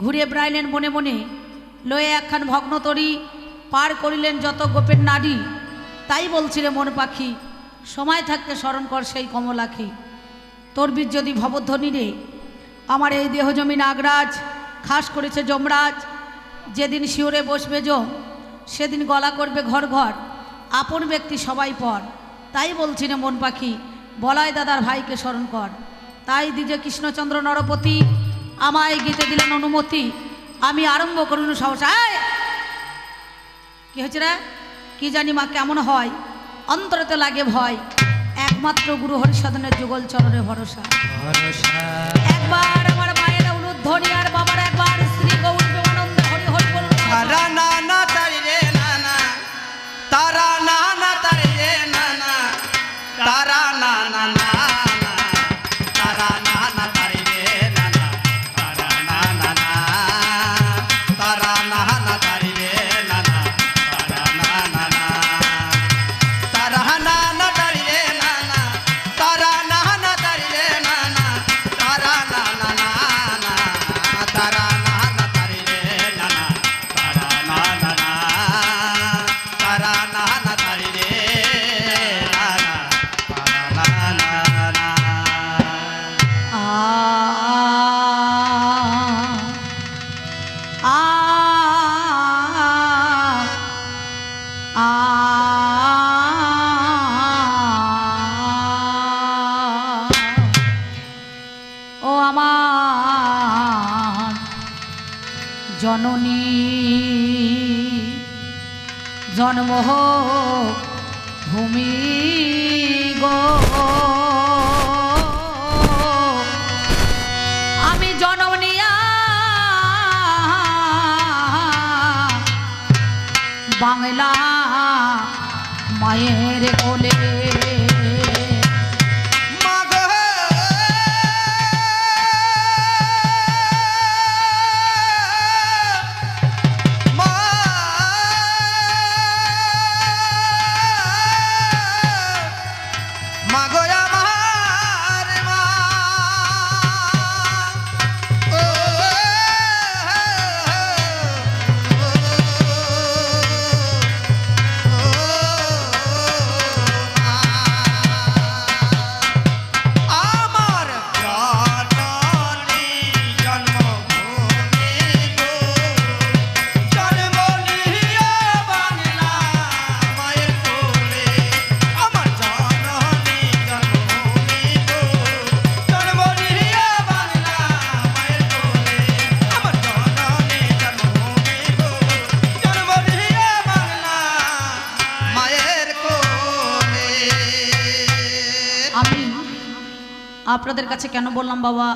ঘুরে বেড়াইলেন মনে মনে, লয়ে একখান ভগ্নতরী পার করিলেন যত গোপের নারী তাই বলছিলে মন পাখি, সময় থাকতে স্মরণ কর সেই কমলাখি। তোর বীর যদি ভবধ্বনি রে, আমার এই দেহ জমি নাগরাজ খাস করেছে যমরাজ। যেদিন শিওরে বসবে যম, সেদিন গলা করবে ঘর ঘর, আপন ব্যক্তি সবাই পর। তাই বলছি মন পাখি, বলাই দাদার ভাইকে স্মরণ কর। তাই দিজে কৃষ্ণচন্দ্র নরপতি আমায় গীতে দিলেন অনুমতি। আমি আরম্ভ করুন সহসায়! কি হয়েছে রে? কি জানি মা কেমন হয়? অন্তরতে লাগে ভয়। একমাত্র গুরু হরিসাধনের যুগল চরণে ভরসা। একবার আমার মায়ের অনুধ্বনি আর বাবার একবার জননী। জন্ম ভূমি গো। বাংলা মায়ের কোলে। আপনাদের কাছে কেন বললাম, বাবা?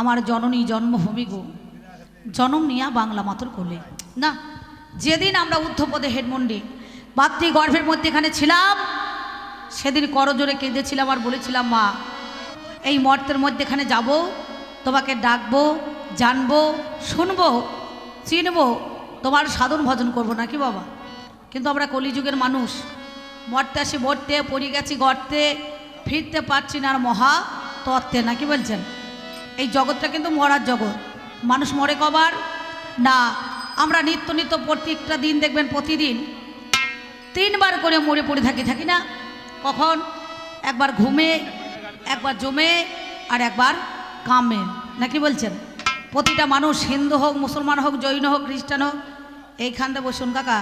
আমার জননী জন্মভূমি গো। জনম নিয়া বাংলা মাতর কোলে। না, যেদিন আমরা ঊর্ধ্বপদে হেডমন্ডে বাত্রি গর্ভের মধ্যে এখানে ছিলাম, সেদিন করজোরে কেঁদেছিলাম আর বলেছিলাম, মা, এই মর্তের মধ্যে এখানে যাব, তোমাকে ডাকবো, জানব, শুনব, চিনবো, তোমার সাধন ভজন করব নাকি বাবা? কিন্তু আমরা কলিযুগের মানুষ, মরতে আসি, মরতে পড়ে গেছি গর্তে। ফিরতে পারছি না আর মহা তত্ত্বে, নাকি বলছেন? এই জগৎটা কিন্তু মরার জগৎ। মানুষ মরে কবার? না, আমরা নিত্য নিত্য প্রত্যেকটা দিন দেখবেন প্রতিদিন তিনবার করে মরে পড়ে থাকি থাকি না? কখন? একবার ঘুমে, একবার জমে, আর একবার কামে, নাকি বলছেন? প্রতিটা মানুষ হিন্দু হোক, মুসলমান হোক, জৈন হোক, খ্রিস্টান হোক এইখানটা বসুন কাকা।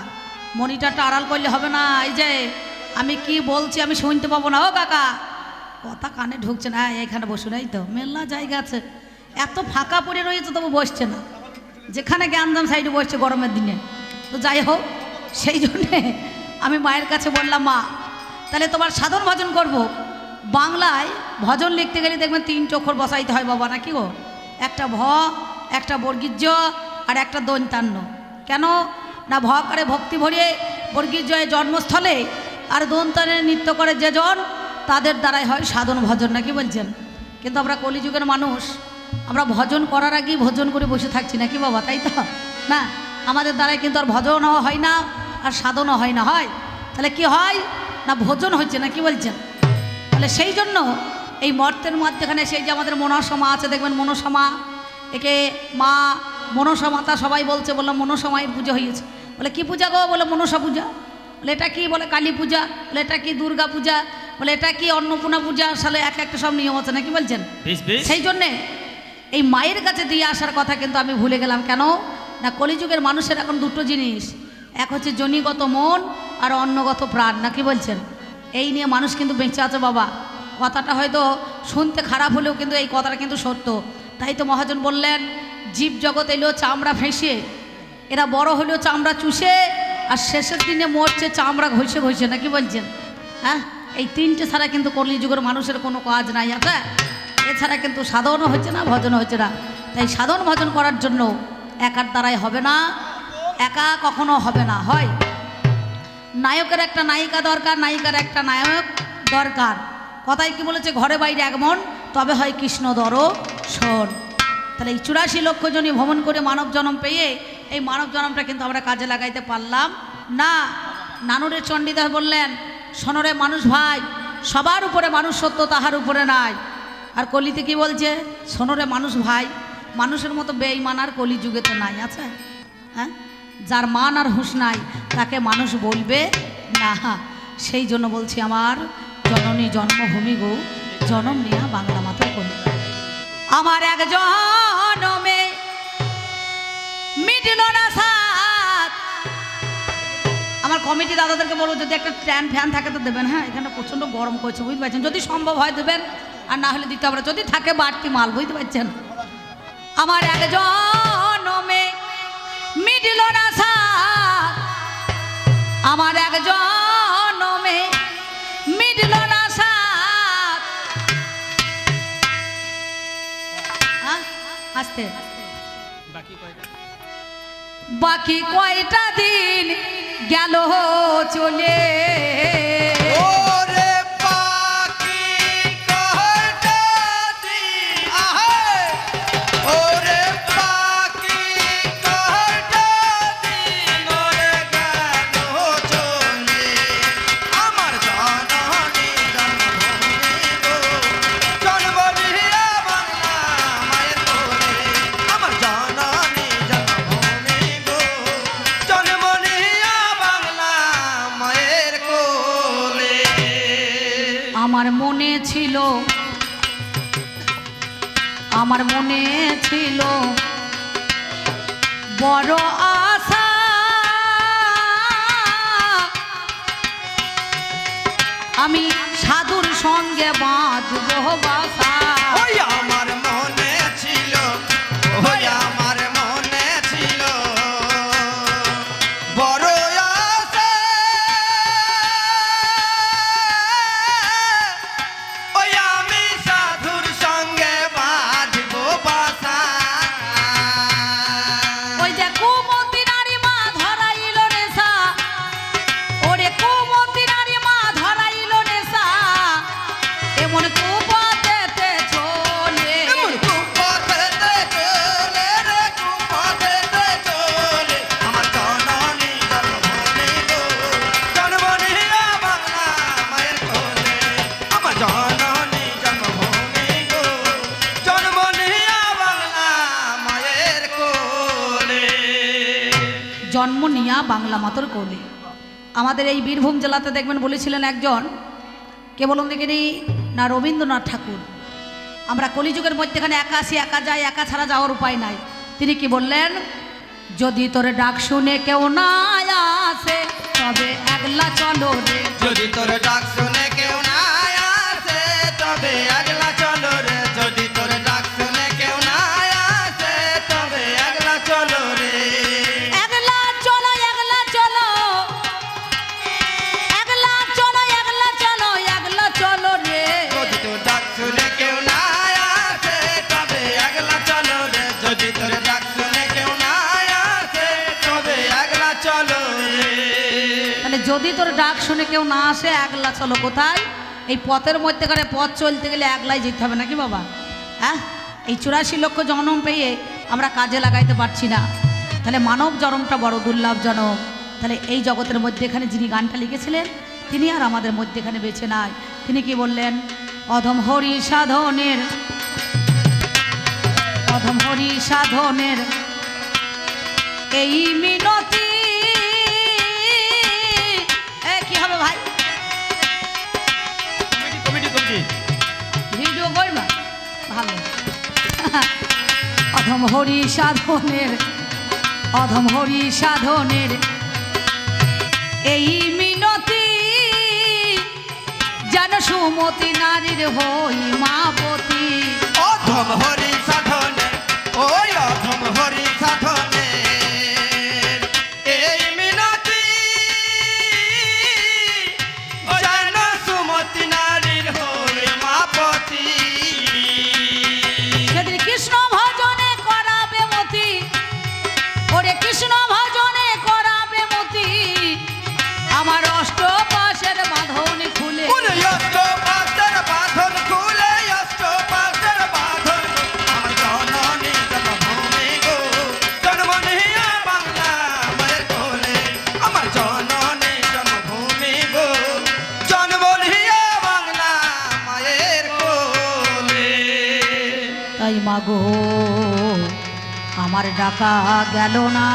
মনিটারটা আড়াল করলে হবে না, এই যে আমি কি বলছি আমি শুনতে পাবো না, ও কাকা। কথা কানে ঢুকছে না এইখানে বসুন এই তো। মেলা জায়গা আছে। এত ফাঁকা পড়ে রয়েছে, তবু বসছে না। যেখানে জ্ঞানদাম সাইডে বসছে গরমের দিনে। তো যাই হোক, সেই জন্যে আমি মায়ের কাছে বললাম, মা, তাহলে তোমার সাধন ভজন করব। বাংলায় ভজন লিখতে গেলে দেখবেন তিন চোখর বসাইতে হয় বাবা, নাকি গো? একটা ভ, একটা বর্গীর্য আর একটা দৈন্তান্ন। কেন? না ভ করে ভক্তি ভরিয়ে বর্গীর্যয় জন্মস্থলে আর দন্তানে নৃত্য করে যেজন তাদের দ্বারাই হয় সাধন ভজন, নাকি বলছেন? কিন্তু আমরা কলিযুগের মানুষ, আমরা ভজন করার আগেই ভজন করে বসে থাকছি, নাকি বাবা, তাই তো? না, আমাদের দ্বারাই কিন্তু আর ভজনও হয় না, আর সাধনও হয় না, হয়? তাহলে কি হয়? না ভোজন হচ্ছে না কি বলছেন? তাহলে সেই জন্য এই মর্তের মধ্যেখানে সেই যে আমাদের মনসমা আছে, দেখবেন মনসমা, একে মা, মনসা মাতা সবাই বলছে, বললাম মনসা মায়ের পুজো হয়েছে। বলে কি পূজা গো? বলে মনসা পূজা। বলে এটা কি? বলে কালী পূজা। বলে এটা কি দুর্গা পূজা? বলে এটা কি অন্নপূর্ণা পূজা সালে এক একটা সব নিয়ম আছে নাকি বলছেন? সেই জন্যে এই মায়ের কাছে দিয়ে আসার কথা কিন্তু আমি ভুলে গেলাম। কেন? না কলিযুগের মানুষের এখন দুটো জিনিস। এক হচ্ছে জনিগত মন আর অন্নগত প্রাণ নাকি বলছেন? এই নিয়ে মানুষ কিন্তু বেঁচে আছে বাবা। কথাটা হয়তো শুনতে খারাপ হলেও কিন্তু এই কথাটা কিন্তু সত্য। তাই তো মহাজন বললেন জীব জগৎ এলেও চামড়া ফেঁসে এরা বড় হলেও চামড়া চুষে আর শেষের দিনে মরছে চামড়া ঘষে ঘষে নাকি বলছেন? হ্যাঁ? এই তিনটে ছাড়া কিন্তু কলিযুগের মানুষের কোনো কাজ নাই আছে এছাড়া কিন্তু সাধনও হচ্ছে না ভজনও হচ্ছে না। তাই সাধন ভজন করার জন্য একার দ্বারাই হবে না, একা কখনো হবে না, হয়? নায়কের একটা নায়িকা দরকার, নায়িকার একটা নায়ক দরকার। কথাই কি বলেছে, ঘরে বাইরে একমন তবে হয় কৃষ্ণ দর শোন তাহলে এই চুরাশি লক্ষ জনই ভ্রমণ করে মানব জন্ম পেয়ে এই মানব জন্মটা কিন্তু আমরা কাজে লাগাইতে পারলাম না। নানুরের চণ্ডীদাস বললেন সোনরে মানুষ ভাই, সবার উপরে মানুষ সত্য তাহার উপরে নাই। আর কলিতে কি বলছে? সোনরে মানুষ ভাই, মানুষের মতো বেইমান আর কলি যুগে তো নাই, আছে? হ্যাঁ? যার মান আর হুঁশ নাই, তাকে মানুষ বলবে না। সেই জন্য বলছি আমার, জননী জন্মভূমি গো, জনম নেয়া বাংলা মাতা কলি। আমার এক জনমে মিটল না কমিটি দাদাদেরকে বলব, যদি একটা ট্যান ফ্যান থাকে তো দেবেন। হ্যাঁ এখানে প্রচণ্ড গরম করছে, বুঝতে পারছেন? যদি সম্ভব হয় দেবেন, আর না হলে দিতে হবে যদি থাকে বাড়তি মাল, বুঝতে পারছেন? আমার এক জনমে মিটল না আমার এক জনমে মিটল না সাথ? আস্তে। বাকি কয়টা দিন গেল চলে। আমার মনে ছিল আমার মনে ছিল বড় আশা। আমি সাধুর সঙ্গে বাঁধব বাসা। জন্ম নিয়া বাংলা মাতর কোলে। আমাদের এই বীরভূম জেলাতে দেখবেন বলেছিলেন একজন, কে বলুন দেখিনি না, রবীন্দ্রনাথ ঠাকুর। আমরা কলিযুগের মধ্যেখানে একা আসি একা যাই, একা ছাড়া যাওয়ার উপায় নাই। তিনি কি বললেন? যদি তোরে ডাক শুনে কেউ না আসে, তবে একলা চলো যদি তোর ডাক শুনে কেউ না আসে, তবে যদি তোর ডাক শুনে কেউ না আসে, একলা চলো কোথায়? এই পথের মধ্যেখানে পথ চলতে গেলে একলাই যেতে হবে নাকি বাবা? হ্যাঁ এই চুরাশি লক্ষ জনম পেয়ে আমরা কাজে লাগাইতে পারছি না। তাহলে মানব জনমটা বড় দুর্লভ জনম তাহলে এই জগতের মধ্যেখানে যিনি গানটা লিখেছিলেন, তিনি আর আমাদের মধ্যেখানে বেছে নাই। তিনি কি বললেন? অধম হরি সাধনের, অধম হরি সাধনের, এই মিনতি অধম হরি সাধনের, অধম হরি সাধনের। এই মিনতি যেন সুমতি নারীর হই মাপতি। অধম হরি সাধনের, ওই অধম হরি সাধনে। মাগো আমার ডাকা গেল না।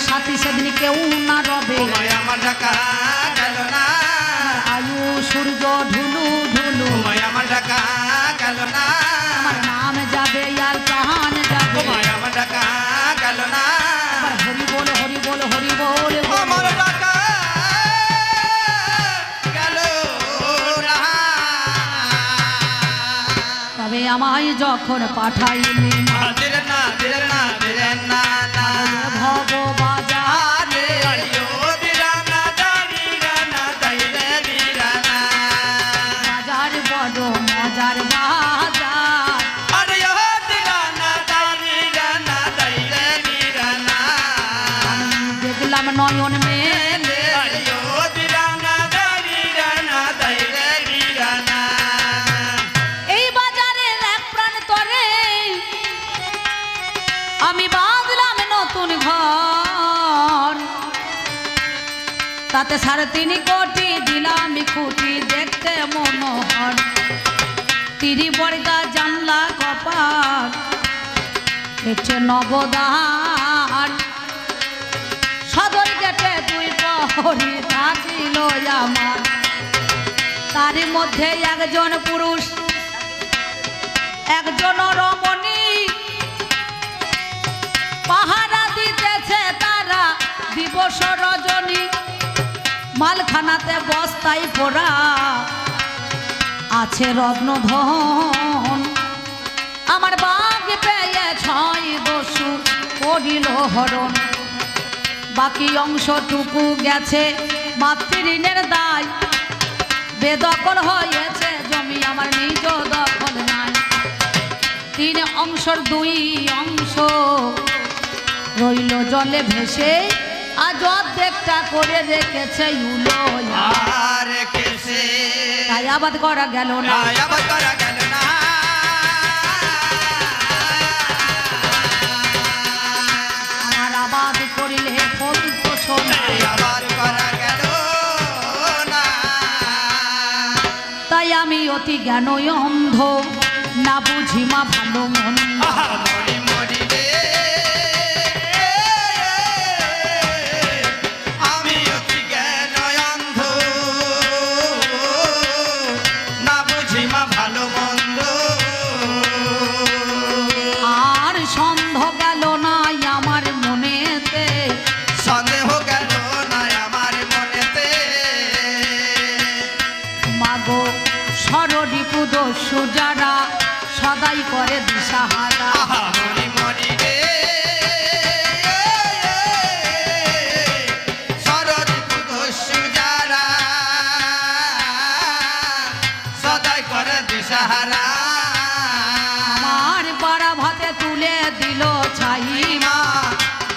সাথী সেদিন কেউ না রবে। আমার ডাকা গেল না। আয়ু সূর্য ঢুলু ঢুলু আমার ডাকা গেল না। আমার নাম যাবে আর প্রাণ যাবে। আমার ডাকা গেল না। হরি বল হরি বল হরি বল। আমার ডাকা গেল না। তবে আমায় যখন পাঠাইলে তাতে সাড়ে তিন কোটি দিলাম খুঁটি দেখতে মনোহর। তিরি বড়দা জানলা কপার দেখছে নবদার। সদর গেটে দুই প্রহরী থাকিল আমার। তার মধ্যে একজন পুরুষ, একজন রমণী। পাহারা দিতেছে তারা দিবস রজনী। মালখানাতে বস্তায় পোড়া আছে রত্নধন। আমার বাঘ পেয়ে ছয় দস্যু করিল হরণ। বাকি অংশটুকু গেছে মাতৃঋণের দায়। বেদখল হয়েছে জমি আমার নিজ দখল নাই। তিন অংশর দুই অংশ রইল জলে ভেসে আজ অর্ধেকটা করে রেখেছে ইউলো আর তাই আবাদ করা গেল না। আয়াবাদ করা গেল না। আমার আবাদ করিলে করা গেল না। তাই আমি অতি জ্ঞান অন্ধ না বুঝি মা ভালো মন্দ। সুজারা সদাই করে দিশাহারা। যারা সদাই করে আমার পাড়া ভাতে তুলে দিল ছাই মা।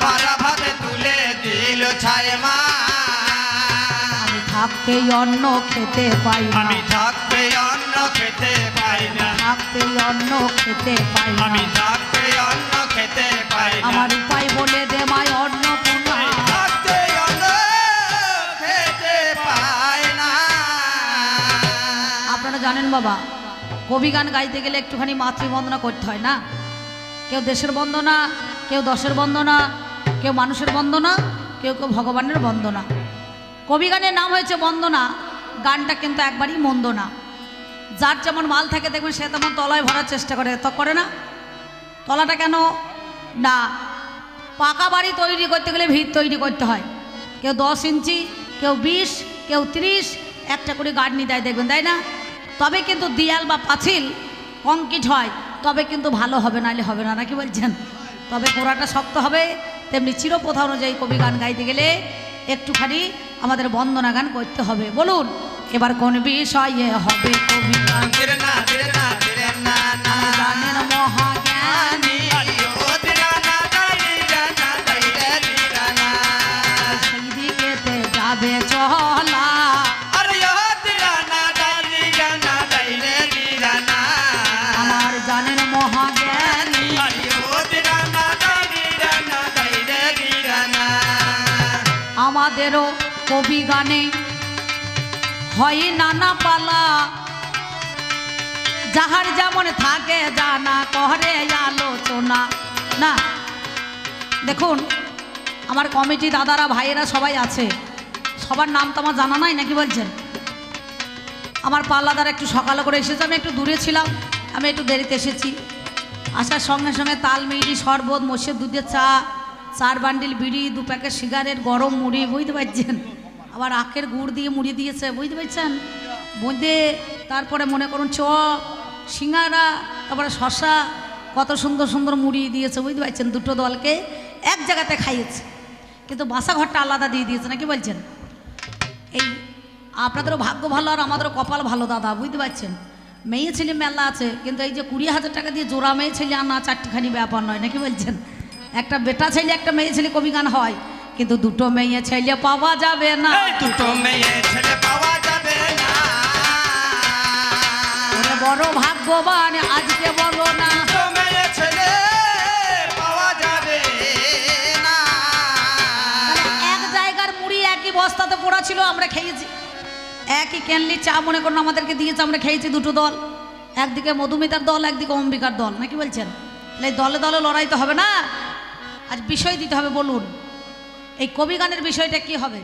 পারা ভাতে তুলে দিল ছায় মা। আমি থাকতে অন্ন খেতে পাই আমি থাকতে অন্ন খেতে থাকতে অন্ন খেতে পাই আমি থাকতে অন্ন খেতে পাই আমার উপায় বলে দে মায় অন্ন আপনারা জানেন বাবা কবি গান গাইতে গেলে একটুখানি মাতৃবন্দনা করতে হয় না? কেউ দেশের বন্দনা কেউ দশের বন্দনা কেউ মানুষের বন্দনা কেউ কেউ ভগবানের বন্দনা। কবি গানের নাম হয়েছে বন্দনা গানটা কিন্তু একবারই মন্দ না যার যেমন মাল থাকে দেখবেন সে তেমন তলায় ভরার চেষ্টা করে, তো করে না? তলাটা কেন? না, পাকা বাড়ি তৈরি করতে গেলে ভিত তৈরি করতে হয়। কেউ দশ ইঞ্চি, কেউ বিশ, কেউ ত্রিশ, একটা করে গার্ডনি দেয় দেখবেন, তাই না? তবে কিন্তু দিয়াল বা পাঁচিল কংক্রিট হয়, তবে কিন্তু ভালো হবে, নাহলে হবে না, নাকি বলছেন? তবে গোড়াটা শক্ত হবে, তেমনি চিরপ্রথা অনুযায়ী কবি গান গাইতে গেলে একটুখানি আমাদের বন্দনা গান করতে হবে। বলুন এবার কোন বিষয়ে হবে আমাদেরও কবি গানে হয় নানা পালা। যাহার যেমন থাকে জানা করে আলোচনা। না, দেখুন, আমার কমিটি দাদারা, ভাইয়েরা সবাই আছে। সবার নাম তো আমার জানা নাই, নাকি বলছেন? আমার পাল্লাদার একটু সকালে করে এসেছে, আমি একটু দূরে ছিলাম, আমি একটু দেরিতে এসেছি। আসার সঙ্গে সঙ্গে তাল মিড়ি শরবত, মোষের দুধের চা, চার বান্ডিল বিড়ি, দু প্যাকেট সিগারেট, গরম মুড়ি, বুঝতে পারছেন? আবার আখের গুড় দিয়ে মুড়ি দিয়েছে, বুঝতে পারছেন? বুঝতে তারপরে মনে করুন চপ সিঙ্গারা, তারপরে শশা কত সুন্দর সুন্দর মুড়ি দিয়েছে, বুঝতে পারছেন? দুটো দলকে এক জায়গাতে খাইয়েছে। কিন্তু বাসা ঘরটা আলাদা দিয়ে দিয়েছে, নাকি বলছেন? এই আপনাদেরও ভাগ্য ভালো আর আমাদেরও কপাল ভালো, দাদা, বুঝতে পারছেন? মেয়ে ছেলে মেলা আছে, কিন্তু এই যে কুড়ি হাজার টাকা দিয়ে জোড়া মেয়ে ছেলে আনা চারটিখানি ব্যাপার নয়, নাকি বলছেন? একটা বেটা ছেলে, একটা মেয়ে ছেলে কবি গান হয়। কিন্তু দুটো মেয়ে ছেলে পাওয়া যাবে না। দুটো মেয়ে ছেলে পাওয়া যাবে না। বড় ভাগ্যবান আজকে বলো না। বস্তাতে পড়া ছিল আমরা খেয়েছি। একই ক্যানলি চা মনে করুন আমাদেরকে দিয়েছে আমরা খেয়েছি দুটো দল। একদিকে মধুমিতার দল একদিকে অম্বিকার দল নাকি বলছেন? এই দলে দলে লড়াই তো হবে না। আজ বিষয় দিতে হবে বলুন। এই কবি গানের বিষয়টা কি হবে?